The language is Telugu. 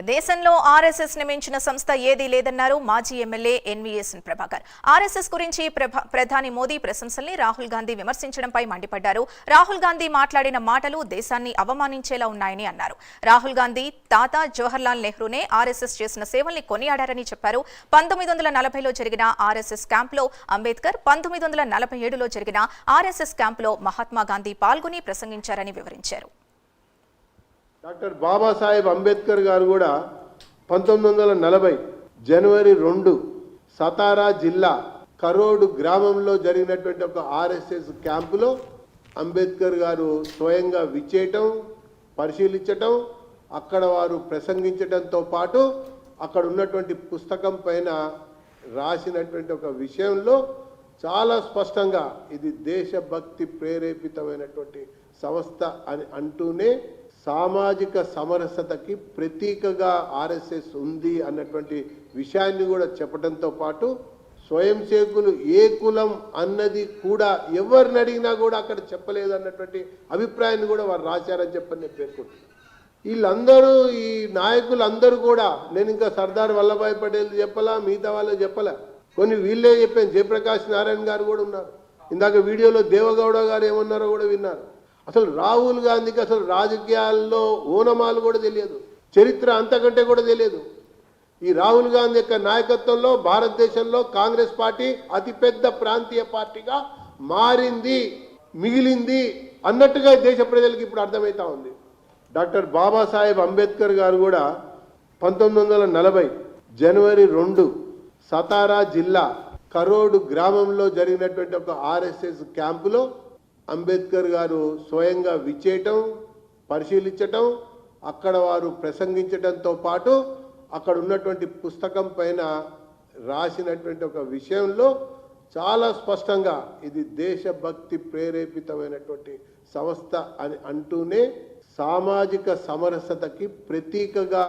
దేశంలో ఆర్ఎస్ఎస్ నియమించిన సంస్థ ఏదీ లేదన్నారు మాజీ ఎమ్మెల్యే ఎన్వీఎస్ ప్రభాకర్. ఆర్ఎస్ఎస్ గురించి ప్రభ- ప్రధాని మోదీ ప్రశంసల్ని రాహుల్ గాంధీ విమర్శించడంపై మండిపడ్డారు. రాహుల్ గాంధీ మాట్లాడిన మాటలు దేశాన్ని అవమానించేలా ఉన్నాయని అన్నారు. రాహుల్ గాంధీ తాత జవహర్లాల్ నెహ్రూనే ఆర్ఎస్ఎస్ చేసిన సేవల్ని కొనియాడారని చెప్పారు. పంతొమ్మిది వందల నలభైలో జరిగిన ఆర్ఎస్ఎస్ క్యాంప్లో అంబేద్కర్ పంతొమ్మిది వందల నలభై ఏడులో జరిగిన ఆర్ఎస్ఎస్ క్యాంప్లో మహాత్మా గాంధీ పాల్గొని ప్రసంగించారని వివరించారు. డాక్టర్ బాబాసాహెబ్ అంబేద్కర్ గారు కూడా పంతొమ్మిది వందల నలభై జనవరి రెండు సతారా జిల్లా కరోడు గ్రామంలో జరిగినటువంటి ఒక ఆర్ఎస్ఎస్ క్యాంపులో అంబేద్కర్ గారు స్వయంగా విచ్చేయటం పరిశీలించటం అక్కడ వారు ప్రసంగించడంతో పాటు అక్కడ ఉన్నటువంటి పుస్తకం పైన రాసినటువంటి ఒక విషయంలో చాలా స్పష్టంగా ఇది దేశభక్తి ప్రేరేపితమైనటువంటి సంస్థ అని అంటూనే సామాజిక సమరసతకి ప్రతీకగా ఆర్ఎస్ఎస్ ఉంది అన్నటువంటి విషయాన్ని కూడా చెప్పడంతో పాటు స్వయం సేవకులు ఏ కులం అన్నది కూడా ఎవరిని అడిగినా కూడా అక్కడ చెప్పలేదు అన్నటువంటి అభిప్రాయాన్ని కూడా వారు రాశారని చెప్పని నేను పేర్కొంటున్నాను వీళ్ళందరూ ఈ నాయకులందరూ కూడా నేను ఇంకా సర్దార్ వల్లభాయ్ పటేల్ చెప్పలా మిగతా వాళ్ళు చెప్పలే? కొన్ని వీళ్ళే చెప్పాను జయప్రకాష్ నారాయణ గారు కూడా ఉన్నారు. ఇందాక వీడియోలో దేవగౌడ గారు ఏమన్నారో కూడా విన్నారు. అసలు రాహుల్ గాంధీకి అసలు రాజకీయాల్లో ఓనమాలు కూడా తెలియదు. చరిత్ర అంతకంటే కూడా తెలియదు. ఈ రాహుల్ గాంధీ యొక్క నాయకత్వంలో భారతదేశంలో కాంగ్రెస్ పార్టీ అతిపెద్ద ప్రాంతీయ పార్టీగా మారింది మిగిలింది అన్నట్టుగా దేశ ప్రజలకు ఇప్పుడు అర్థమవుతా ఉంది. డాక్టర్ బాబాసాహెబ్ అంబేద్కర్ గారు కూడా పంతొమ్మిది వందల నలభై జనవరి రెండు సతారా జిల్లా కరోడు గ్రామంలో జరిగినటువంటి ఒక ఆర్ఎస్ఎస్ క్యాంపులో అంబేద్కర్ గారు స్వయంగా విచ్చేయటం పరిశీలించటం అక్కడ వారు ప్రసంగించడంతో పాటు అక్కడ ఉన్నటువంటి పుస్తకం పైన రాసినటువంటి ఒక విషయంలో చాలా స్పష్టంగా ఇది దేశభక్తి ప్రేరేపితమైనటువంటి సంస్థ అని అంటూనే సామాజిక సమరసతకి ప్రతీకగా